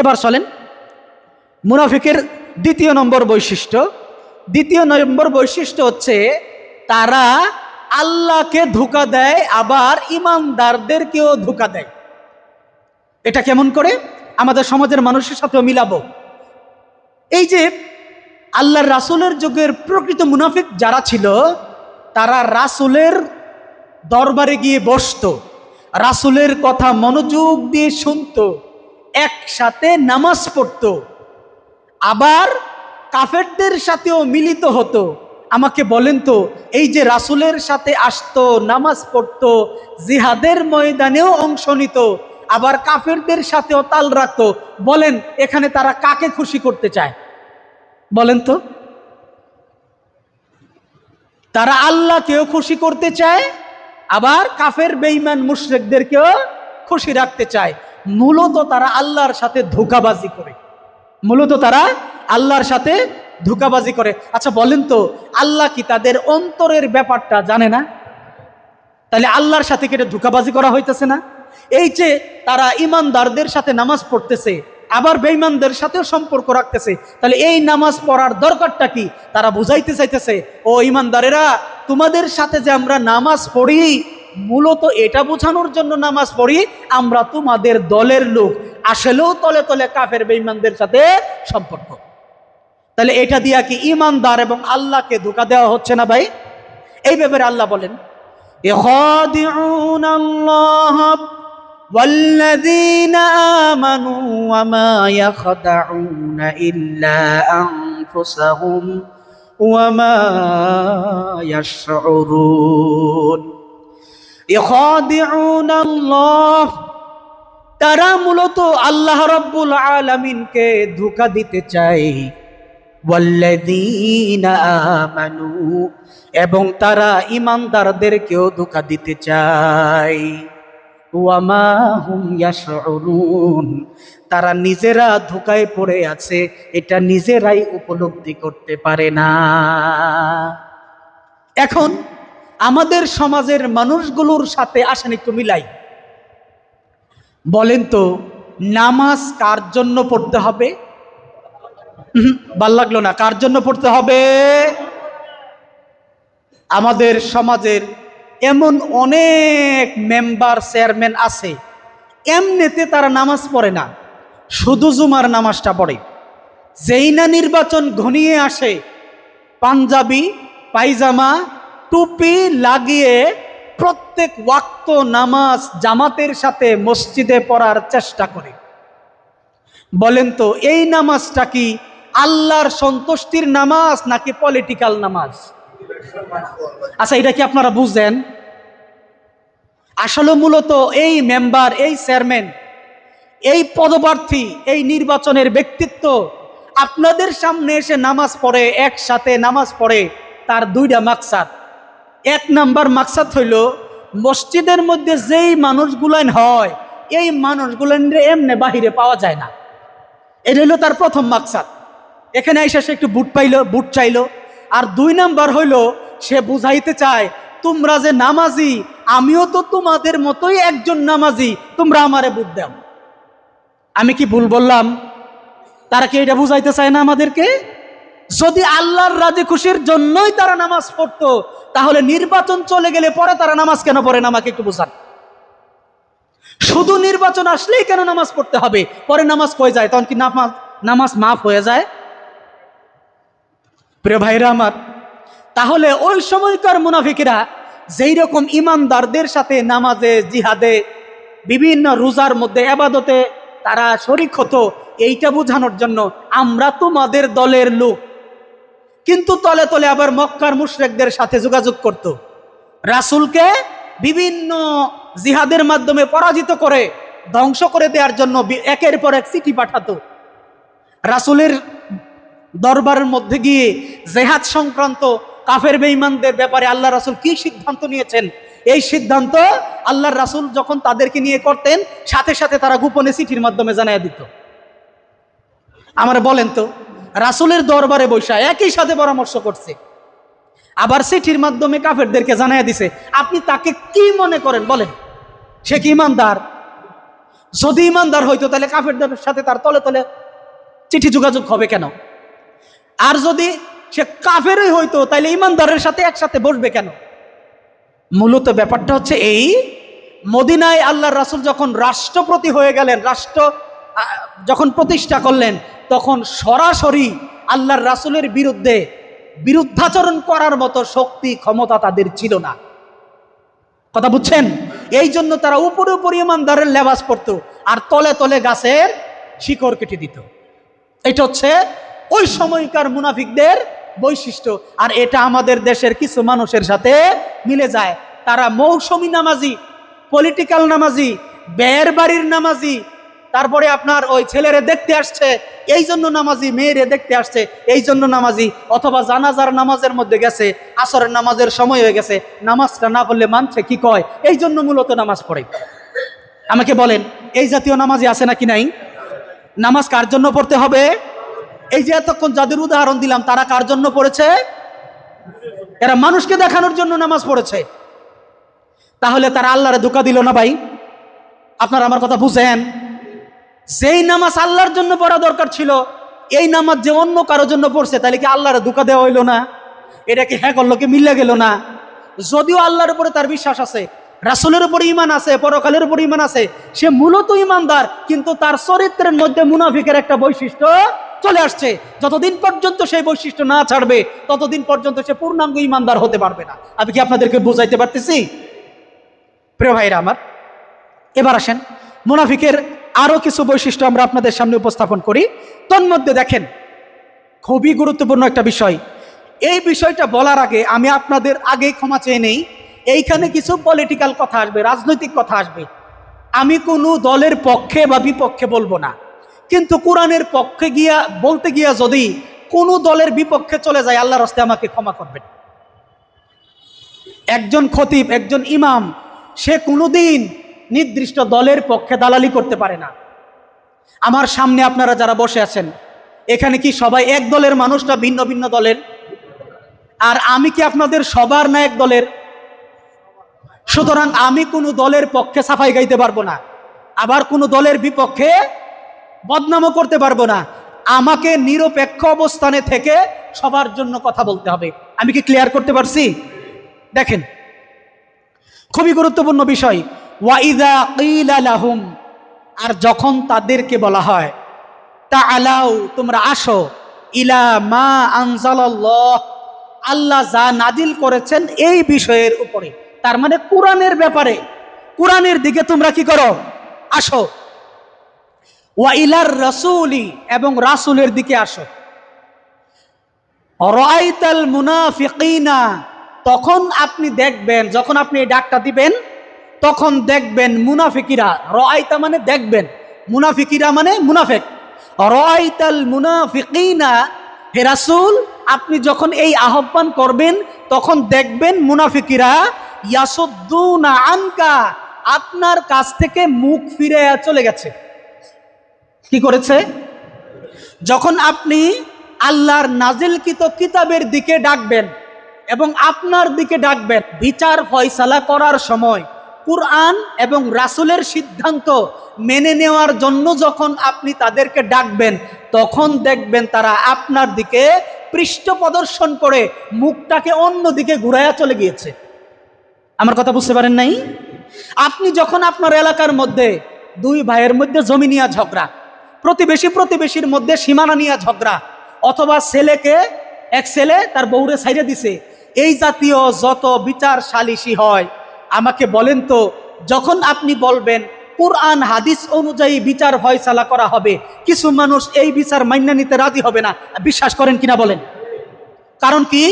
এবার চলেন। মুনাফিকের দ্বিতীয় নম্বর বৈশিষ্ট্য। দ্বিতীয় নম্বর বৈশিষ্ট্য হচ্ছে, তারা আল্লাহকে ধোকা দেয়, আবার ইমানদারদেরকেও ধোকা দেয়। এটা কেমন করে? আমাদের সমাজের মানুষের সাথেও মিলাবো। এই যে, আল্লাহর রাসুলের যুগের প্রকৃত মুনাফিক যারা ছিল, তারা রাসুলের দরবারে গিয়ে বসতো, রাসুলের কথা মনোযোগ দিয়ে শুনতো। একসাথে নামাজ পড়তো। আবার কাফেরদের সাথেও মিলিত হতো। আমাকে বলেন তো, এই যে রাসুলের সাথে আসতো, নামাজ পড়তো, জিহাদের ময়দানেও অংশ নিত, আবার কাফেরদের সাথেও তাল রাখতো, বলেন এখানে তারা কাকে খুশি করতে চায়? বলেন তো। তারা আল্লাহকেও খুশি করতে চায়, আবার কাফের, বেঈমান, মুশরেকদেরকেও খুশি রাখতে চায়। মূলত তারা আল্লাহর সাথে ধোকাবাজি করে। মূলত তারা আল্লাহর সাথে ধোকাবাজি করে। আচ্ছা বলেন তো, আল্লাহ কি তাদের অন্তরের ব্যাপারটা জানে না? তাহলে আল্লাহর সাথে কেটে ধোকাবাজি করা হইতেছে না? এই যে তারা ইমানদারদের সাথে নামাজ পড়তেছে, আবার বেঈমানদের সাথেও সম্পর্ক রাখতেছে, তাহলে এই নামাজ পড়ার দরকারটা কি? তারা বুঝাইতে চাইতেছে, ও ইমানদারেরা, তোমাদের সাথে যে আমরা নামাজ পড়ি মূলত এটা বোঝানোর জন্য নামাজ পড়ি আমরা তোমাদের দলের লোক আসলেও তলে তলে কাফের বেঈমানদের সাথে সম্পর্ক তাহলে এটা দিয়া কি ইমানদার এবং আল্লাহকে ধোকা দেওয়া হচ্ছে না ভাই এই ব্যাপারে আল্লাহ বলেন يخادعون الله والذين آمنوا وما يخدعون إلا أنفسهم وما يشعرون يخادعون الله তারা মূলত আল্লাহ রব্বুল আলমিনকে ধোকা দিতে চায়। এবং তারা ইমানদারদেরকেও ধোকা দিতে চায়। তারা নিজেরা ধোকায় পড়ে আছে, এটা নিজেরাই উপলব্ধি করতে পারে না। এখন আমাদের সমাজের মানুষগুলোর সাথে আসেন একটু মিলাই। বলেন তো, নামাজ কার জন্য পড়তে হবে? ভালো লাগল না। কার জন্য পড়তে হবে? আমাদের সমাজের এমন অনেক মেম্বার, চেয়ারম্যান আছে, এমনিতে তারা নামাজ পড়ে না, শুধু জুমার নামাজটা পড়ে। যেই না নির্বাচন ঘনিয়ে আসে, পাঞ্জাবি, পায়জামা টুপি লাগিয়ে প্রত্যেক ওয়াক্ত নামাজ জামাতের সাথে মসজিদে পড়ার চেষ্টা করে। বলেন তো, এই নামাজটা কি আল্লাহর সন্তুষ্টির নামাজ নাকি পলিটিক্যাল নামাজ? আচ্ছা এটা কি আপনারা বুঝেন আসলে মূলত এই মেম্বার এই চেয়ারম্যান এই পদপ্রার্থী, এই নির্বাচনের ব্যক্তিত্ব আপনাদের সামনে এসে নামাজ পড়ে, একসাথে নামাজ পড়ে, তার দুইটা মাকসাদ। এক নাম্বার মাকসাদ হইল, মসজিদের মধ্যে যেই মানুষগুলান হয়, এই মানুষগুলান এমনি বাহিরে পাওয়া যায় না। এটা হইল তার প্রথম মাকসাদ। এখানে এসে সে একটু বুট পাইলো, বুট চাইলো। আর দুই নাম্বার হইল, সে বুঝাইতে চায়, তোমরা যে নামাজি, আমিও তো তোমাদের মতোই একজন নামাজি, তোমরা আমারে বুট দাও। আমি কি ভুল বললাম? তারা কি এটা বুঝাইতে চায় না আমাদেরকে? যদি আল্লাহর রাজি খুশির জন্যই তারা নামাজ পড়তো, তাহলে নির্বাচন চলে গেলে পরে তারা নামাজ কেন পড়ে না? আমাকে একটু বোঝান। শুধু নির্বাচন আসলেই কেন নামাজ পড়তে হবে? পরে নামাজ হয়ে যায়, তখন কি নামাজ নামাজ মাফ হয়ে যায়? প্রিয় ভাইরা আমার, তাহলে ওই সময়কার মুনাফিকেরা যেই রকম ইমানদারদের সাথে নামাজে, জিহাদে, বিভিন্ন রোজার মধ্যে আবাদতে তারা শরিক হতো, এইটা বোঝানোর জন্য আমরা তোমাদের দলের লোক। কিন্তু তলে তলে আবার মক্কার মুশরেকদের সাথে যোগাযোগ করত। রাসুলকে বিভিন্ন জিহাদের মাধ্যমে পরাজিত করে ধ্বংস করে দেওয়ার জন্য একের পর এক চিঠি পাঠাতো। রাসুলের দরবারের মধ্যে গিয়ে জেহাদ সংক্রান্ত কাফের বেঈমানদের ব্যাপারে আল্লাহ রাসুল কি সিদ্ধান্ত নিয়েছেন? এই সিদ্ধান্ত আল্লাহর রাসুল যখন তাদেরকে নিয়ে করতেন, সাথে সাথে তারা গোপনে চিঠির মাধ্যমে জানাই দিত। আমার বলেন তো রাসুলের দরবারে বৈশা একই সাথে পরামর্শ করছে। আবার চিঠির মাধ্যমে কাফেরদেরকে জানাই দিছে, আপনি তাকে কি মনে করেন বলেন? সে কি ইমানদার? যদি ইমানদার হইতো তাহলে কাফেরদের সাথে তার তলে তলে চিঠি যোগাযোগ হবে কেন? আর যদি সে কাফেরই হইতো, তাহলে ইমানদারের সাথে একসাথে বসবে কেন? মূলত ব্যাপারটা হচ্ছে এই, মদিনায় আল্লাহ রাসুল যখন রাষ্ট্রপতি হয়ে গেলেন, রাষ্ট্র যখন প্রতিষ্ঠা করলেন তখন সরাসরি আল্লাহর রাসুলের বিরুদ্ধে বিরুদ্ধাচরণ করার মতো শক্তি, ক্ষমতা তাদের ছিল না। কথা বুঝছেন? এই জন্য তারা উপরে উপরে ইমানদারের লেবাস পরতো আর তলে তলে গাছের শিকড় কেটে দিত। এটা হচ্ছে ওই সময়কার মুনাফিকদের বৈশিষ্ট্য। আর এটা আমাদের দেশের কিছু মানুষের সাথে মিলে যায়। তারা মৌসুমি নামাজি পলিটিক্যাল নামাজি ব্যয়ের বাড়ির নামাজি তারপরে আপনার ওই ছেলেরে দেখতে আসছে এই জন্য নামাজি মেয়েরে দেখতে আসছে এই জন্য নামাজি, অথবা জানাজার নামাজের মধ্যে গেছে, আসরের নামাজের সময় হয়ে গেছে, নামাজটা না পড়লে মানছে কি কয়? এই জন্য মূলত নামাজ পড়ে। আমাকে বলেন, এই জাতীয় নামাজি আছে নাকি নাই? নামাজ কার জন্য পড়তে হবে? এই যে এতক্ষণ যাদের উদাহরণ দিলাম, তারা কার জন্য পড়েছে? এরা মানুষকে দেখানোর জন্য নামাজ পড়েছে। তাহলে তারা আল্লাহরে ধোকা দিল না ভাই? আপনারা আমার কথা বুঝেন? যেই নামাজ আল্লাহর জন্য পড়া দরকার ছিল, এই নামাজ যে অন্য কারোর জন্য পড়ছে, তাহলে কি আল্লাহর ধোকা দেওয়া হইল না? এটা কি হ্যাঁ করল, কি মিলে গেল না? যদিও আল্লাহর উপরে তার বিশ্বাস আছে, রাসুলের উপর ইমান আছে, পরকালের উপর ইমান আছে, সে মূলত ইমানদার কিন্তু তার চরিত্রের মধ্যে মুনাফিকের একটা বৈশিষ্ট্য চলে আসছে। যতদিন পর্যন্ত সেই বৈশিষ্ট্য না ছাড়বে, ততদিন পর্যন্ত সে পূর্ণাঙ্গ ইমানদার হতে পারবে না। আমি কি আপনাদেরকে বোঝাইতে পারতেছি? প্রিয় ভাইরা আমার, এবার আসেন, মুনাফিকের আরও কিছু বৈশিষ্ট্য আমরা আপনাদের সামনে উপস্থাপন করি। তন্মধ্যে দেখেন, খুবই গুরুত্বপূর্ণ একটা বিষয়। এই বিষয়টা বলার আগে আমি আপনাদের আগেই ক্ষমা চেয়ে নেই। এইখানে কিছু পলিটিক্যাল কথা আসবে, রাজনৈতিক কথা আসবে। আমি কোনো দলের পক্ষে বা বিপক্ষে বলব না। কিন্তু কোরআনের পক্ষে গিয়া, বলতে গিয়া যদি কোনো দলের বিপক্ষে চলে যায়, আল্লাহর হস্তে আমাকে ক্ষমা করবেন। একজন খতিব, একজন ইমাম, সে কোনোদিন নির্দিষ্ট দলের পক্ষে দালালি করতে পারে না। আমার সামনে আপনারা যারা বসে আছেন, এখানে কি সবাই এক দলের মানুষটা ভিন্ন ভিন্ন দলের? আর আমি কি আপনাদের সবার না এক দলের? সুতরাং আমি কোনো দলের পক্ষে সাফাই গাইতে পারব না। আবার কোনো দলের বিপক্ষে বদনামও করতে পারব না। আমাকে নিরপেক্ষ অবস্থানে থেকে সবার জন্য কথা বলতে হবে। আমি কি ক্লিয়ার করতে পারছি? দেখেন, খুবই গুরুত্বপূর্ণ বিষয়। ওয়াইদা লাহুম, আর যখন তাদেরকে বলা হয় তা আলাউ তোমরা আসো, ইলা মা আনজালাল্লাহ, আল্লাহ যা নাজিল করেছেন এই বিষয়ের উপরে। তার মানে কোরআনের ব্যাপারে। কোরআনের দিকে তোমরা কি করো? আসো। ওয়া ইলার রাসূলি, এবং রাসূলের দিকে আসো। রাআইতাল মুনাফিকিনা, তখন আপনি দেখবেন, যখন আপনি এই ডাকটা দিবেন তখন দেখবেন মুনাফিকিরা, রাআইতা মানে দেখবেন, মুনাফিকিরা মানে মুনাফিক। রাআইতাল মুনাফিকিনা, হে রাসূল, আপনি যখন এই আহ্বান করবেন, তখন দেখবেন মুনাফিকিরা, ইয়াসুদ্দুনা আনকা, আপনার কাছ থেকে মুখ ফিরে চলে গেছে। কি করেছে? যখন আপনি আল্লাহর নাজিলকৃত কিতাবের দিকে ডাকবেন এবং আপনার দিকে ডাকবেন, বিচার ফয়সালা করার সময় কুরআন এবং রাসুলের সিদ্ধান্ত মেনে নেওয়ার জন্য যখন আপনি তাদেরকে ডাকবেন, তখন দেখবেন তারা আপনার দিকে পৃষ্ঠ প্রদর্শন করে মুখটাকে অন্য দিকে ঘুরাইয়া চলে গিয়েছে। আমার কথা বুঝতে পারেন নাই? আপনি যখন আপনার এলাকার মধ্যে দুই ভাইয়ের মধ্যে জমি নিয়ে ঝগড়া, প্রতিবেশী প্রতিবেশীর মধ্যে সীমানা নিয়ে ঝগড়া, অথবা ছেলেকে এক ছেলে তার বউরে ছাইড়ে দিছে, এই জাতীয় যত বিচার সালিশি হয় আমাকে বলেন তো, যখন আপনি বলবেন, কোরআন, হাদিস অনুযায়ী বিচার ফয়সালা করা হবে, কিছু মানুষ এই বিচার মান্য নিতে রাজি হবে না। বিশ্বাস করেন কিনা বলেন? কারণ কি?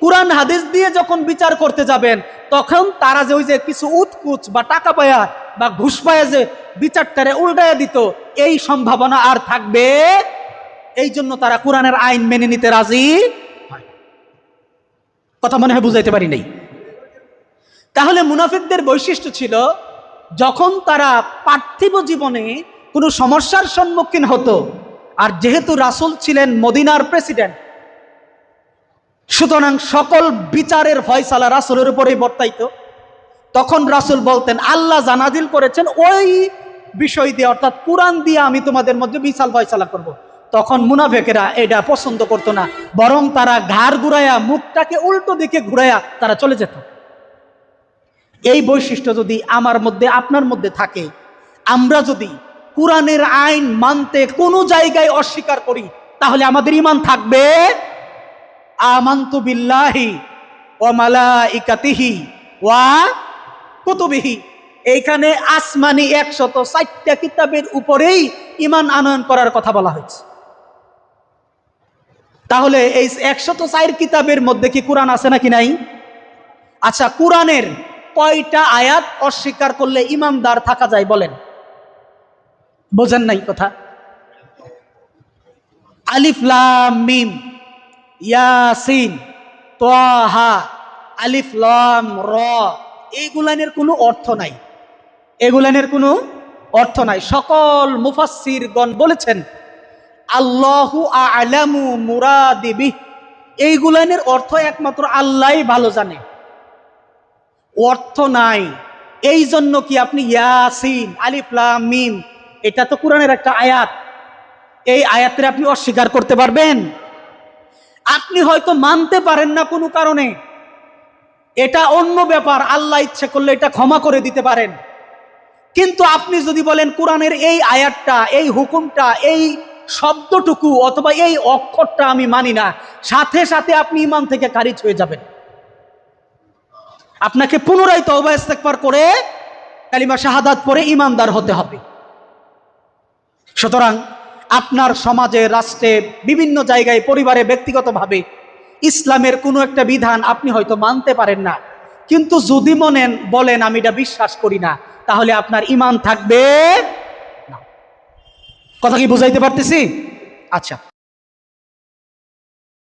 কোরআন, হাদিস দিয়ে যখন বিচার করতে যাবেন, তখন তারা যে ওই যে কিছু উৎকুচ বা টাকা পায়া বা ঘুষ পায়া যে বিচারটারে উল্টায়া দিত, এই সম্ভাবনা আর থাকবে। এই জন্য তারা কোরআনের আইন মেনে নিতে রাজি। কথা মনে হয় বুঝাইতে পারি নাই? তাহলে মুনাফিকদের বৈশিষ্ট্য ছিল, যখন তারা পার্থিব জীবনে কোনো সমস্যার সম্মুখীন হতো, আর যেহেতু রাসূল ছিলেন মদিনার প্রেসিডেন্ট, সুতরাং সকল বিচারের ফয়সালা রাসুলের উপরেই বর্তাইত তখন রাসূল বলতেন, আল্লাহ জানাজিল করেছেন ওই বিষয় দিয়ে, অর্থাৎ কোরআন দিয়ে আমি তোমাদের মধ্যে বিশাল ফয়সালা করব। তখন মুনাফেকেরা এটা পছন্দ করতো না, বরং তারা ঘাড় ঘুরাইয়া, মুখটাকে উল্টো দিকে ঘুরাইয়া তারা চলে যেত এই বৈশিষ্ট্য যদি আমার মধ্যে, আপনার মধ্যে থাকে, আমরা যদি কোরআনের আইন মানতে কোনো জায়গায় অস্বীকার করি, তাহলে আমাদের ইমান থাকবে? আমান্তু বিল্লাহি ও ওয়া কুতুবিহি। এইখানে আসমানি একশত ষাটটা কিতাবের উপরেই ইমান আনয়ন করার কথা বলা হয়েছে। তাহলে এই একশত চার কিতাবের মধ্যে কি কোরআন আছে নাকি নাই? আচ্ছা কোরআনের কয়টা আয়াত অস্বীকার করলে ইমানদার থাকা যায় বলেন? বোঝেন নাই কথা? আলিফ, লাম, মিম, ইয়াসিন তোহা আলিফ, লাম, র এইগুলানের কোনো অর্থ নাই। এগুলানের কোনো অর্থ নাই। সকল মুফাসসিরগণ বলেছেন, আল্লাহু আলামু মুরাদিবি এইগুলানের অর্থ একমাত্র আল্লাহই ভালো জানে। অর্থ নাই। এই জন্য কি আপনি ইয়াসিন, আলিফ, লাম, মিম, এটা তো কোরআনের একটা আয়াত। এই আয়াতের আপনি অস্বীকার করতে পারবেন। আপনি হয়তো মানতে পারেন না কোনো কারণে। এটা অন্য ব্যাপার, আল্লাহ ইচ্ছে করলে এটা ক্ষমা করে দিতে পারেন। কিন্তু আপনি যদি বলেন কোরআনের এই আয়াতটা, এই হুকুমটা, এই শব্দটুকু অথবা এই অক্ষরটা আমি মানি না, সাথে সাথে আপনি ইমান থেকে খারিজ হয়ে যাবেন। আপনাকে পুনরায় তওবা ইস্তেকবার করে কালিমা শাহাদাত পরে ইমানদার হতে হবে। সুতরাং আপনার সমাজে, রাষ্ট্রে, বিভিন্ন জায়গায়, পরিবারে, ব্যক্তিগতভাবে ইসলামের কোনো একটা বিধান আপনি হয়তো মানতে পারেন না। কিন্তু যদি মনেন, বলেন, আমি এটা বিশ্বাস করি না, তাহলে আপনার ইমান থাকবে কথা কি বুঝাইতে পারতেছি? আচ্ছা।